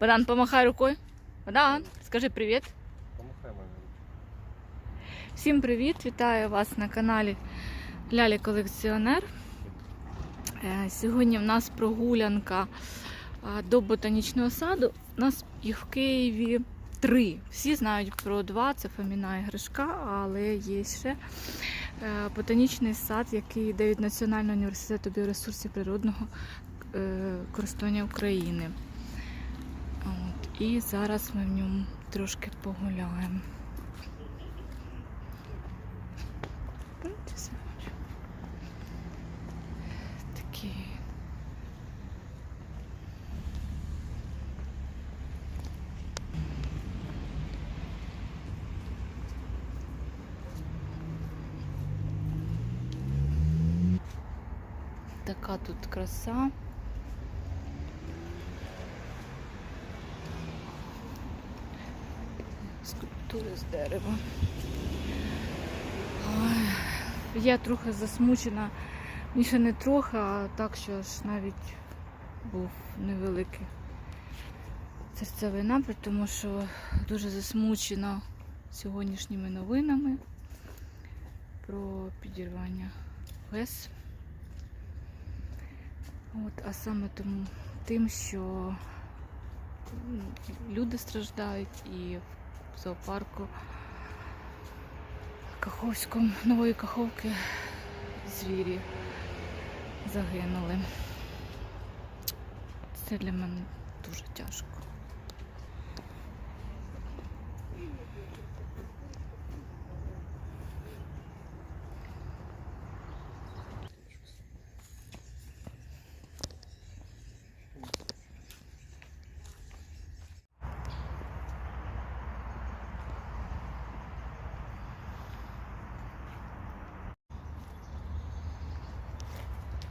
Богдан, помахай рукою. Богдан, скажи привіт. Помахай мене. Всім привіт! Вітаю вас на каналі Лялі Колекціонер. Е, Сьогодні в нас прогулянка до ботанічного саду. У нас їх в Києві три. Всі знають про два: це Фоміна і Гришка, але є ще е, ботанічний сад, який йде від Національного університету біоресурсів природного е, користування України. І зараз ми в ньому трошки погуляємо. Така тут краса. Скульптури з дерева. Ой, я трохи засмучена. Ніше не трохи, а так, що аж навіть був невеликий серцевий напад, тому що дуже засмучена сьогоднішніми новинами про підірвання ГЕС. От, а саме тому тим, що люди страждають і в зоопарку Каховському, нової Каховки звірі загинули. Це для мене дуже тяжко.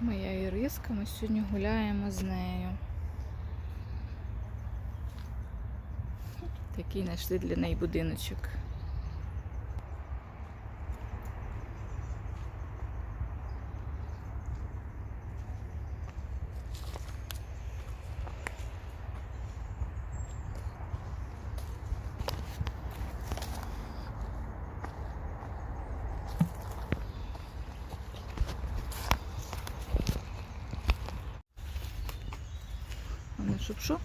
Моя Іриска, ми сьогодні гуляємо з нею. Такий знайшли для неї будиночок. Щоб що?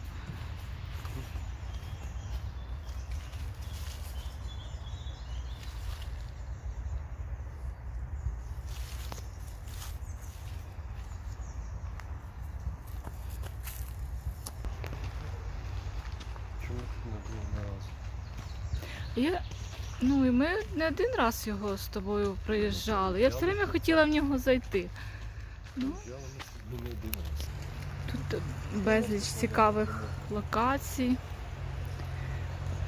Я... Ну і ми не один раз його з тобою приїжджали. Я все время хотіла в нього зайти. Ну, Я не один раз. Тут безліч цікавих локацій.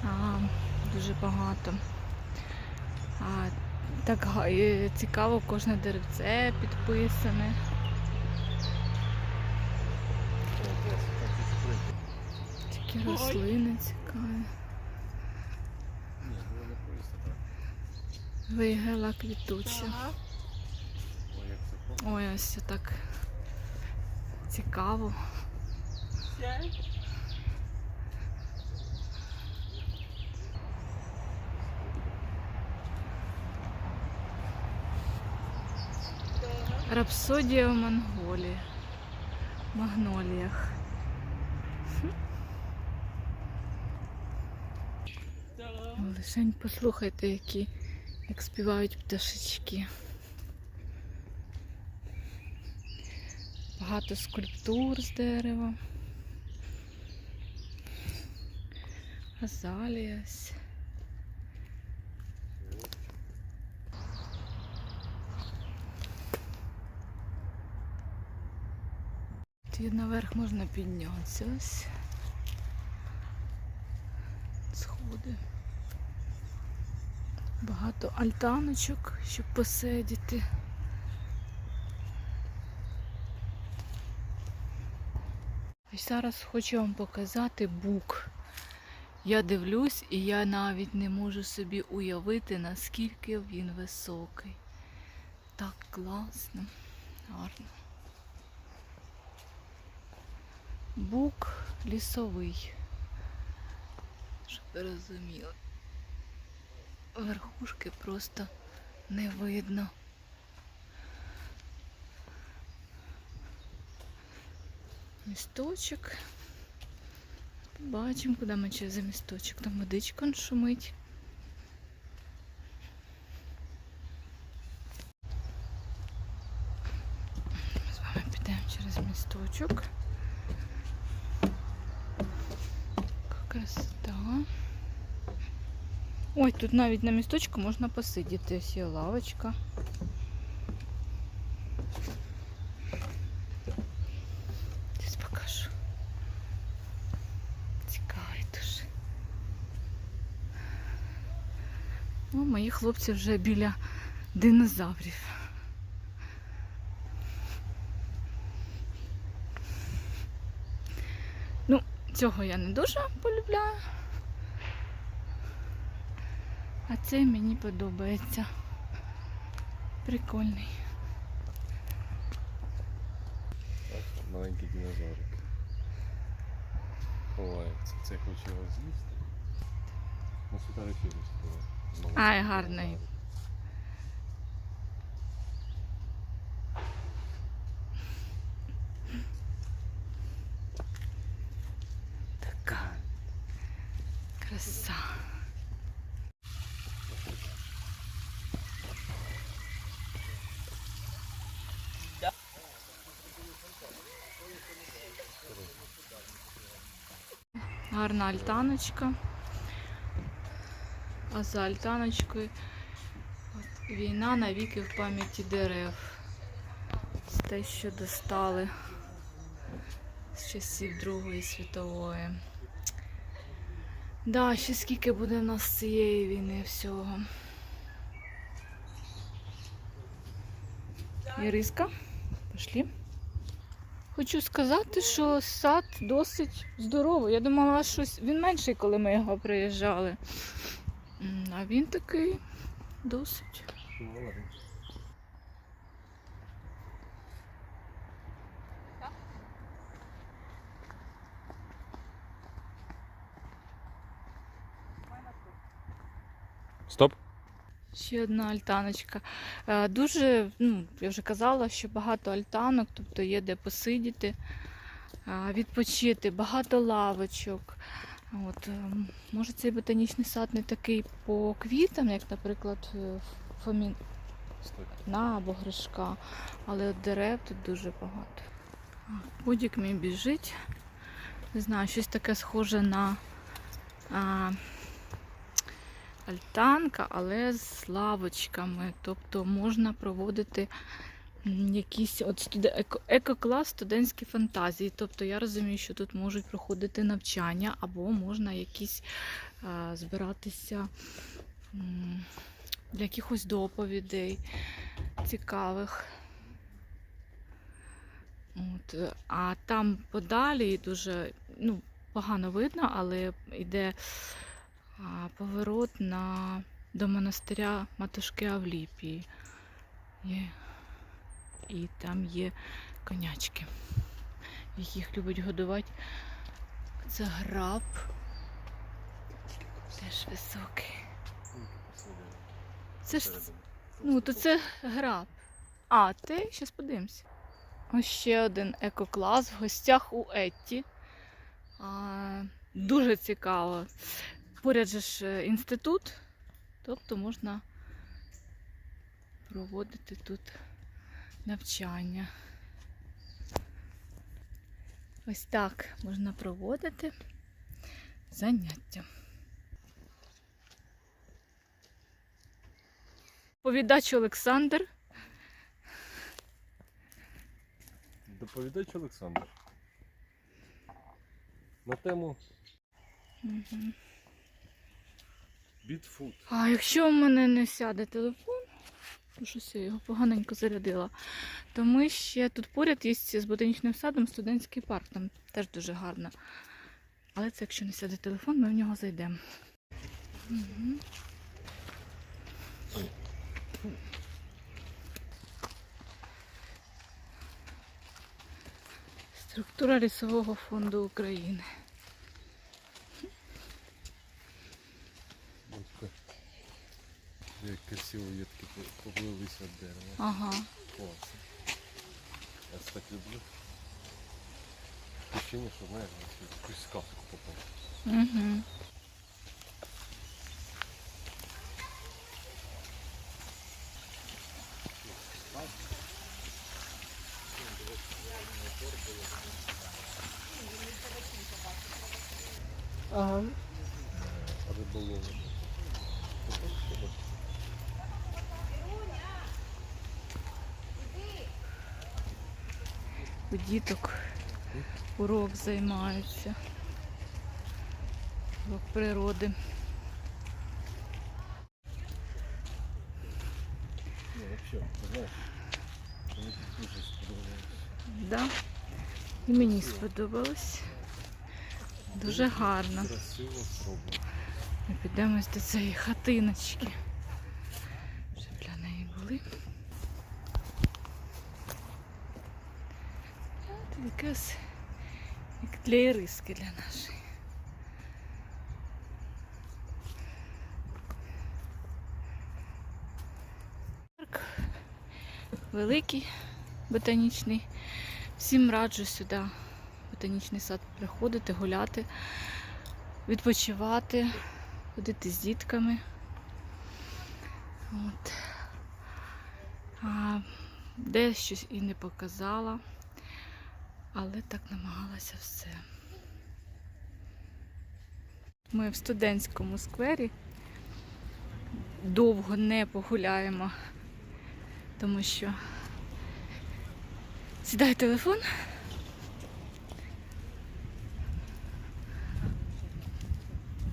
А, дуже багато. А, так цікаво, кожне деревце підписане. Такі рослини цікаві. Вигела квітуча. Ой, ось так цікаво. Рапсодія в Монголії. Магноліях. Лишень послухайте, які як співають пташечки. Багато скульптур з дерева. Азалія. ось. Тут наверх можна піднятися. Ось. Сходи. Багато альтаночок, щоб посидіти. Зараз хочу вам показати бук. Я дивлюсь і я навіть не можу собі уявити, наскільки він високий. Так класно, гарно. Бук лісовий. Щоб ви розуміли. Верхушки просто не видно. Місточок. Бачимо, куди ми через місточок. Там водичка он шумить. Ми з вами підемо через місточок. Яка Красота. Ой, тут навіть на місточку можна посидіти. Ось є лавочка. Мої хлопці вже біля динозаврів. Ну, цього я не дуже полюбляю. А цей мені подобається. Прикольний. Маленький динозаврик. Ховається. Це хоче його з'їсти. Ну, сфотографіруй Ай, гарний. Така краса. Гарна альтаночка. А за альтаночкою от, війна навіки в пам'яті дерев. Те, що достали з часів Другої світової. Да, ще скільки буде в нас цієї війни всього. Іриска, пішли. Хочу сказати, що сад досить здоровий. Я думала, щось він менший, коли ми його приїжджали. А він такий досить. Стоп. Ще одна альтаночка. Е, Дуже, ну, я вже казала, що багато альтанок, тобто є де посидіти, е, відпочити, багато лавочок. От, е, може цей ботанічний сад не такий по квітам, як, наприклад, е, Фомін, на або Гришка, але от дерев тут дуже багато. Будік мій біжить. Не знаю, щось таке схоже на а, альтанка, але з лавочками. Тобто можна проводити якісь от студе... еко... екоклас студентські фантазії. Тобто я розумію, що тут можуть проходити навчання, або можна якісь а, збиратися. для якихось доповідей цікавих. От, е, а там подалі дуже ну, погано видно, але йде а, поворот на, до монастиря Матушки Авліпії. Є, і там є конячки, яких любить годувати. Це граб. Теж високий. Це ж Ну, то це граб. А, ти? Щас подивимося. Ось ще один екоклас в гостях у Етті. А, дуже цікаво. Поряд же ж е, інститут, тобто можна проводити тут навчання. Ось так можна проводити заняття. Повідач Олександр. Доповідач Олександр. На тему Мгм. Бітфут. А якщо в мене не сяде телефон, то щось я його поганенько зарядила, то ми ще тут поряд є з ботанічним садом студентський парк, там теж дуже гарно. Але це якщо не сяде телефон, ми в нього зайдемо. Угу. Структура лісового фонду України. Красиві ветки по- поплилися від дерева. Ага. Класно. Я це так люблю. Ощущение, що знаєш, в якусь сказку попав. Угу. Ага. Риболови. У діток урок займаються. Урок природи. Ну. Да. І мені сподобалось. Дуже гарно. Ми підемось до цієї хатиночки. Вже біля неї були. Тут як для іриски для нашої. Парк великий, ботанічний. Всім раджу сюди, ботанічний сад приходити, гуляти, відпочивати ходити з дітками. От. А, де щось і не показала, але так намагалася все. Ми в студентському сквері довго не погуляємо, тому що сідає телефон.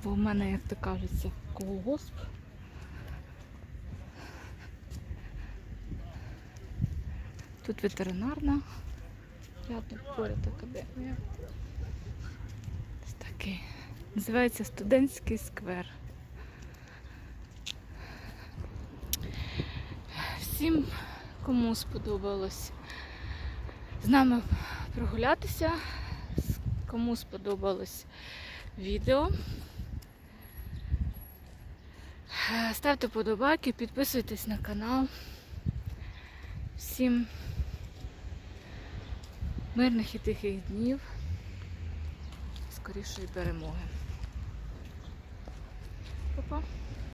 Бо в мене, як то кажеться, колгосп. Тут ветеринарна, рядом поряд академія. Такий. Називається студентський сквер. Всім, кому сподобалось з нами прогулятися, кому сподобалось відео. Ставте подобайки, підписуйтесь на канал. Всім мирних і тихих днів, скорішої перемоги. Па-па.